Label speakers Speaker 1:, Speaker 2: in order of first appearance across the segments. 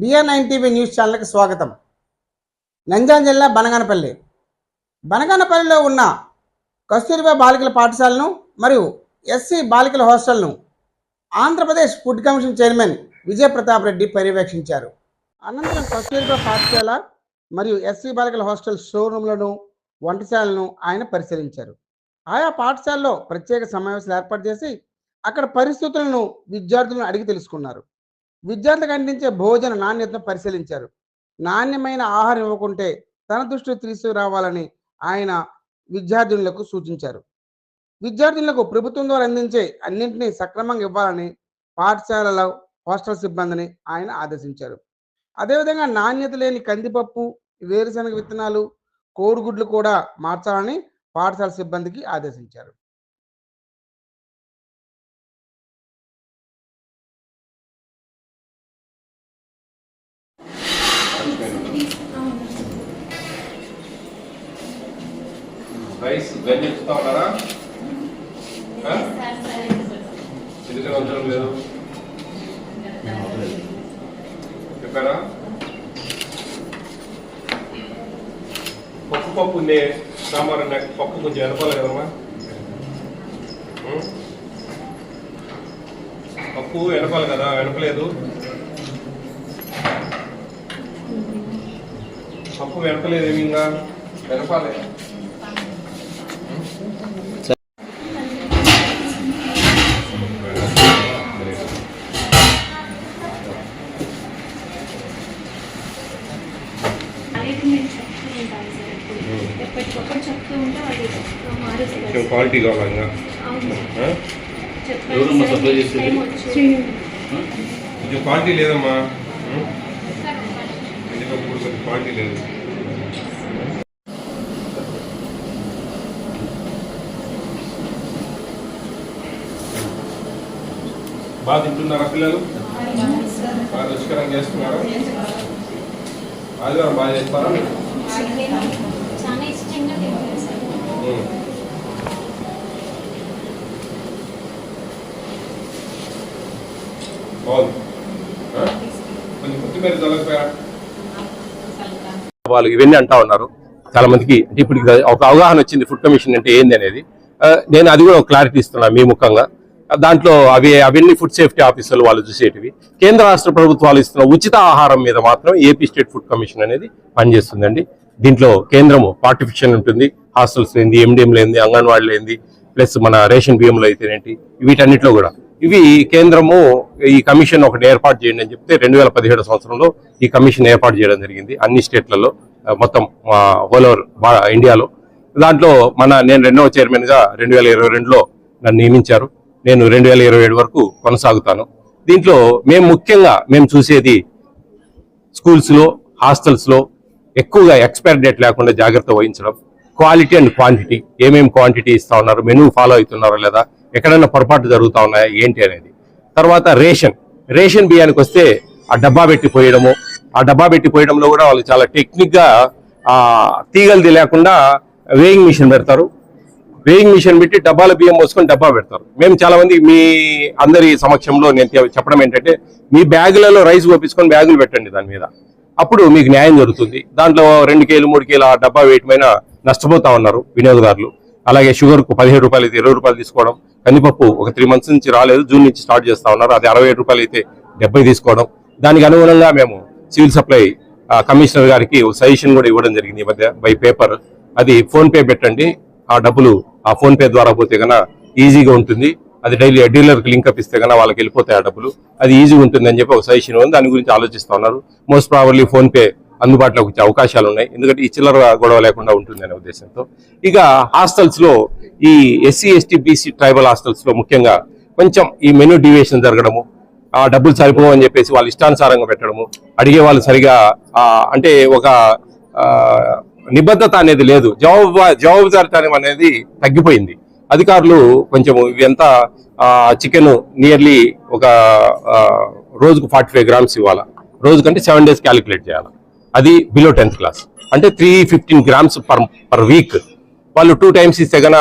Speaker 1: BR nine TV news ఛానల్కి స్వాగతం. నంద్యాల జిల్లా బనగానపల్లి. బనగానపల్లిలో ఉన్న కస్తూరిబా బాలికల పాఠశాలను మరియు ఎస్సీ బాలికల హాస్టల్ను Andhra Pradesh food commission chairman Vijaya Pratap Reddy పర్యవేక్షించారు. అనంతరం కస్తూరిబా పాఠశాల మరియు ఎస్సీ బాలికల హాస్టల్ షోరూంలను వంటశాలను ఆయన పరిశీలించారు. ఆయా పాఠశాలలో ప్రత్యేక సమావేశాలు ఏర్పాటు చేసి అక్కడ పరిస్థితులను విద్యార్థులను అడిగి తెలుసుకున్నారు. విద్యార్థులకు అందించే భోజన నాణ్యతను పరిశీలించారు. నాణ్యమైన ఆహారం ఇవ్వకుంటే తన దృష్టికి తీసుకురావాలని ఆయన విద్యార్థినులకు సూచించారు. విద్యార్థులకు ప్రభుత్వం ద్వారా అందించే అన్నింటినీ సక్రమంగా ఇవ్వాలని పాఠశాలల హాస్టల్ సిబ్బందిని ఆయన ఆదేశించారు. అదేవిధంగా నాణ్యత లేని కందిపప్పు వేరుశనగ విత్తనాలు కోడిగుడ్లు కూడా మార్చాలని పాఠశాల సిబ్బందికి ఆదేశించారు.
Speaker 2: రైస్ గంజి చెప్తా ఉన్నారా? ఎందుకని అవసరం లేదు. చెప్పారా? పప్పు పప్పు ఉంది సాంబార్ ఉన్నాయి పప్పు కొంచెం వెనపాలి కదమ్మా? పప్పు వెనపాలి కదా వెనపలేదు పప్పు వెనపలేదు ఏమి ఇంకా వెనపాలి
Speaker 3: అనేది మేము చెప్తూ ఉంటాం సార్ ఎప్పుడు ఉంటే వాళ్ళు మారుస్తారు
Speaker 2: కొంచెం క్వాలిటీ కావాలి ఇంకా.
Speaker 4: ఎవరమ్మా సప్లై చేసేది?
Speaker 2: కొంచెం క్వాలిటీ లేదమ్మా ఉం? ఎందుకు అప్పుడు కొంచెం క్వాలిటీ లేదు. బాగా తింటున్నారా పిల్లలు? బాగా రుచికరంగా చేస్తున్నారా? ఆదివారం బాగా చేస్తారా. బాగుంది? కొంచెం కొత్తిమీర చల్లకపోయా
Speaker 5: వాళ్ళు ఇవన్నీ అంటా ఉన్నారు. చాలా మందికి అంటే ఇప్పుడు ఒక అవగాహన వచ్చింది ఫుడ్ కమిషన్ అంటే ఏంది అనేది. నేను అది కూడా క్లారిటీ ఇస్తున్నా మీ ముఖంగా. దాంట్లో అవి అవన్నీ ఫుడ్ సేఫ్టీ ఆఫీసర్లు వాళ్ళు చూసేటివి. కేంద్ర రాష్ట్ర ప్రభుత్వాలు ఇస్తున్న ఉచిత ఆహారం మీద మాత్రం ఏపీ స్టేట్ ఫుడ్ కమిషన్ అనేది పనిచేస్తుందండి. దీంట్లో కేంద్రము పార్టిఫిషన్ ఉంటుంది. హాస్టల్స్ ఏంది ఎండిఎంలు ఏంది అంగన్వాడీలు ఏంది ప్లస్ మన రేషన్ బియ్యంలో అయితేనేంటి వీటన్నిటిలో కూడా. ఇవి కేంద్రము ఈ కమిషన్ ఒకటి ఏర్పాటు చేయండి అని చెప్తే రెండు వేల పదిహేడు సంవత్సరంలో ఈ కమిషన్ ఏర్పాటు చేయడం జరిగింది. అన్ని స్టేట్లలో మొత్తం హోల్ ఓవర్ ఇండియాలో. దాంట్లో మన నేను రెండవ చైర్మన్గా రెండు వేల ఇరవై రెండులో నన్ను నియమించారు. నేను రెండు వేల ఇరవై ఏడు వరకు కొనసాగుతాను. దీంట్లో మేము ముఖ్యంగా మేము చూసేది స్కూల్స్లో హాస్టల్స్లో ఎక్కువగా ఎక్స్పైర్ డేట్ లేకుండా జాగ్రత్త వహించడం క్వాలిటీ అండ్ క్వాంటిటీ ఏమేమి క్వాంటిటీ ఇస్తా ఉన్నారు మెనూ ఫాలో అవుతున్నారో లేదా ఎక్కడైనా పొరపాటు జరుగుతూ ఉన్నాయా ఏంటి అనేది. తర్వాత రేషన్. రేషన్ బియ్యానికి వస్తే ఆ డబ్బా పెట్టి పోయడము ఆ డబ్బా పెట్టి పోయడంలో కూడా వాళ్ళు చాలా టెక్నిక్గా తీగలది లేకుండా వేయింగ్ మిషన్ పెడతారు. వేయింగ్ మిషన్ పెట్టి డబ్బాల బియ్యం పోసుకొని డబ్బా పెడతారు. మేము చాలా మంది మీ అందరి సమక్షంలో నేను చెప్పడం ఏంటంటే మీ బ్యాగులలో రైస్ కోపించుకొని బ్యాగులు పెట్టండి దాని మీద. అప్పుడు మీకు న్యాయం జరుగుతుంది. దాంట్లో రెండు కేలు మూడు కేలు ఆ డబ్బా వేయటమైన నష్టపోతా ఉన్నారు వినియోగదారులు. అలాగే షుగర్కు పదిహేడు రూపాయలు అయితే ఇరవై రూపాయలు తీసుకోవడం కందిపప్పు ఒక త్రీ మంత్స్ నుంచి రాలేదు జూన్ నుంచి స్టార్ట్ చేస్తా ఉన్నారు అది అరవై రూపాయలు అయితే డెబ్బై తీసుకోవడం. దానికి అనుగుణంగా మేము సివిల్ సప్లై ఆ, కమిషనర్ గారికి ఒక సజెషన్ కూడా ఇవ్వడం జరిగింది ఈ మధ్య బై పేపర్. అది ఫోన్ పే పెట్టండి ఆ డబ్బులు ఆ ఫోన్ పే ద్వారా పోతే కన్నా ఈజీగా ఉంటుంది. అది డైలీ డీలర్కి లింక్ అప్ ఇస్తే కన్నా వాళ్ళకి వెళ్ళిపోతాయి ఆ డబ్బులు. అది ఈజీగా ఉంటుంది అని చెప్పి ఒక సజెషన్ ఉంది దాని గురించి ఆలోచిస్తా ఉన్నారు. మోస్ట్ ప్రాబర్లీ ఫోన్ పే అందుబాటులోకి వచ్చే అవకాశాలు ఉన్నాయి ఎందుకంటే ఈ చిల్లర గొడవ లేకుండా ఉంటుంది అనే ఉద్దేశంతో. ఇక హాస్టల్స్లో ఈ ఎస్సీ ఎస్టీ బీసీ ట్రైబల్ హాస్టల్స్లో ముఖ్యంగా కొంచెం ఈ మెనూ డివియేషన్ జరగడము ఆ డబ్బులు సరిపోవు అని చెప్పేసి వాళ్ళు ఇష్టానుసారంగా పెట్టడము అడిగే వాళ్ళు సరిగా అంటే ఒక నిబద్ధత అనేది లేదు. జవాబు జవాబుదారితనం అనేది తగ్గిపోయింది. అధికారులు కొంచెం ఇవంతా చికెన్ నియర్లీ ఒక రోజుకు ఫార్టీ ఫైవ్ గ్రామ్స్ ఇవ్వాలి? రోజుకంటే సెవెన్ డేస్ క్యాలిక్యులేట్ చేయాలి? అది బిలో టెన్త్ క్లాస్ అంటే three fifteen grams per per week వాళ్ళు టూ టైమ్స్ ఇస్తే గన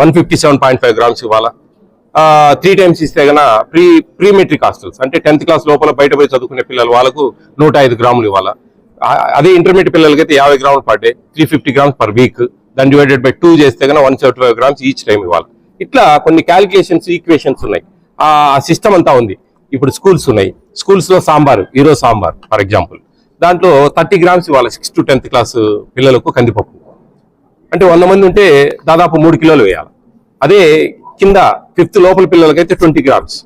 Speaker 5: one fifty seven point five grams ఇవ్వాలా? త్రీ టైమ్స్ ఇస్తే గన ప్రీ ప్రీ మెట్రిక్ హాస్టల్స్ అంటే టెన్త్ క్లాస్ లోపల బయట పోయి చదువుకునే పిల్లలు వాళ్ళకు నూట ఐదు గ్రాములు ఇవ్వాలా? అదే ఇంటర్మీడియట్ పిల్లలకి అయితే యాభై గ్రాములు per day three fifty grams per week దాన్ని డివైడెడ్ బై టూ చేస్తే గన one seventy five grams each time ఇవ్వాలి. ఇట్లా కొన్ని క్యాలిక్యులేషన్స్ ఈక్వేషన్స్ ఉన్నాయి. ఆ సిస్టమ్ అంతా ఉంది. ఇప్పుడు స్కూల్స్ ఉన్నాయి. స్కూల్స్లో సాంబార్ ఈరోజు సాంబార్ ఫర్ ఎగ్జాంపుల్ దాంట్లో థర్టీ గ్రామ్స్ ఇవ్వాలి సిక్స్ టు టెన్త్ క్లాస్ పిల్లలకు కందిపప్పు. అంటే వంద మంది ఉంటే దాదాపు మూడు కిలోలు వేయాలి. అదే కింద ఫిఫ్త్ లోపల పిల్లలకైతే ట్వంటీ గ్రామ్స్.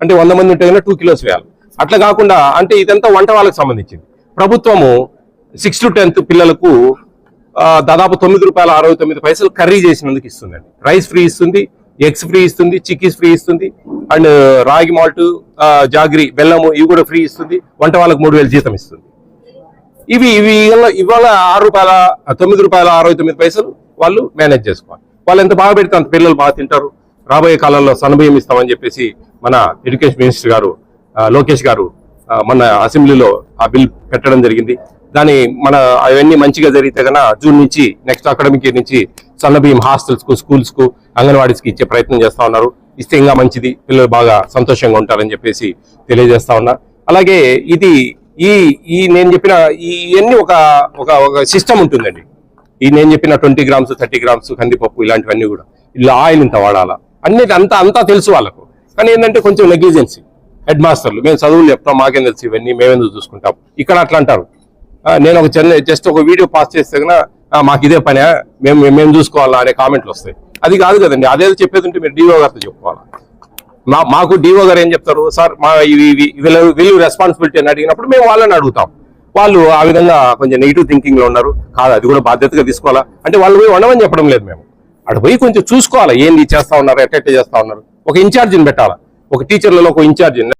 Speaker 5: అంటే వంద మంది ఉంటే కన్నా టూ కిలోస్ వేయాలి. అట్లా కాకుండా అంటే ఇదంతా వంట వాళ్ళకి సంబంధించింది. ప్రభుత్వము సిక్స్ టు టెన్త్ పిల్లలకు దాదాపు తొమ్మిది రూపాయల అరవై తొమ్మిది పైసలు కర్రీ చేసినందుకు ఇస్తుందండి. రైస్ ఫ్రీ ఇస్తుంది ఎగ్స్ ఫ్రీ ఇస్తుంది చిక్కీస్ ఫ్రీ ఇస్తుంది అండ్ రాగి మాల్ట్ జాగ్రీ బెల్లము ఇవి కూడా ఫ్రీ ఇస్తుంది వంట వాళ్ళకు మూడు వేలు జీతం ఇస్తుంది. ఇవి ఇవి ఇవాళ- ఆరు రూపాయల తొమ్మిది రూపాయల అరవై తొమ్మిది పైసలు వాళ్ళు మేనేజ్ చేసుకోవాలి. వాళ్ళు ఎంత బాగా పెడితే అంత పిల్లలు బాగా తింటారు. రాబోయే కాలంలో సన్నబియ్యం ఇస్తామని చెప్పేసి మన ఎడ్యుకేషన్ మినిస్టర్ గారు లోకేష్ గారు మన అసెంబ్లీలో ఆ బిల్ పెట్టడం జరిగింది. దాని మన అవన్నీ మంచిగా జరిగితే కన్నా జూన్ నుంచి నెక్స్ట్ అకాడమిక్ ఇయర్ నుంచి సన్నబియ్యం హాస్టల్స్కు స్కూల్స్కు అంగన్వాడీస్కి ఇచ్చే ప్రయత్నం చేస్తా ఉన్నారు. ఇస్తే ఇంకా మంచిది పిల్లలు బాగా సంతోషంగా ఉంటారని చెప్పేసి తెలియజేస్తా ఉన్నా. అలాగే ఇది ఈ ఈ నేను చెప్పిన ఇవన్నీ ఒక ఒక ఒక సిస్టమ్ ఉంటుందండి. ఈ నేను చెప్పిన ట్వంటీ గ్రామ్స్ థర్టీ గ్రామ్స్ కందిపప్పు ఇలాంటివన్నీ కూడా. ఇలా ఆయిల్ ఇంత వాడాలా? అన్ని అంతా అంతా తెలుసు వాళ్ళకు. కానీ ఏంటంటే కొంచెం నెగ్లిజెన్సీ హెడ్ మాస్టర్లు మేము చదువులు చెప్తాం మాకేం తెలుసు ఇవన్నీ మేమెందుకు చూసుకుంటాం. ఇక్కడ అట్లా అంటారు. నేను ఒక చిన్న జస్ట్ ఒక వీడియో పాస్ చేస్తే కన్నా, మాకు ఇదే పనే. మేము మేము చూసుకోవాలా అనే కామెంట్లు వస్తాయి. అది కాదు కదండి. అదేదో చెప్పేది ఉంటే మీరు డీఓ గారితో చెప్పుకోవాలి? మా మాకు డిఓ గారు ఏం చెప్తారు? సార్ మా ఇవి వీళ్ళు వీళ్ళు రెస్పాన్సిబిలిటీ అని అడిగినప్పుడు మేము వాళ్ళని అడుగుతాం. వాళ్ళు ఆ విధంగా కొంచెం నెగిటివ్ థింకింగ్లో ఉన్నారు. కాదు అది కూడా బాధ్యతగా తీసుకోవాలా? అంటే వాళ్ళు పోయి ఉండమని చెప్పడం లేదు మేము. అక్కడ పోయి కొంచెం చూసుకోవాలా ఏంది చేస్తా ఉన్నారు ఎట్ట ఎట్ట చేస్తా ఉన్నారు? ఒక ఇన్ఛార్జిని పెట్టాలా? ఒక టీచర్లలో ఒక ఇన్ఛార్జిని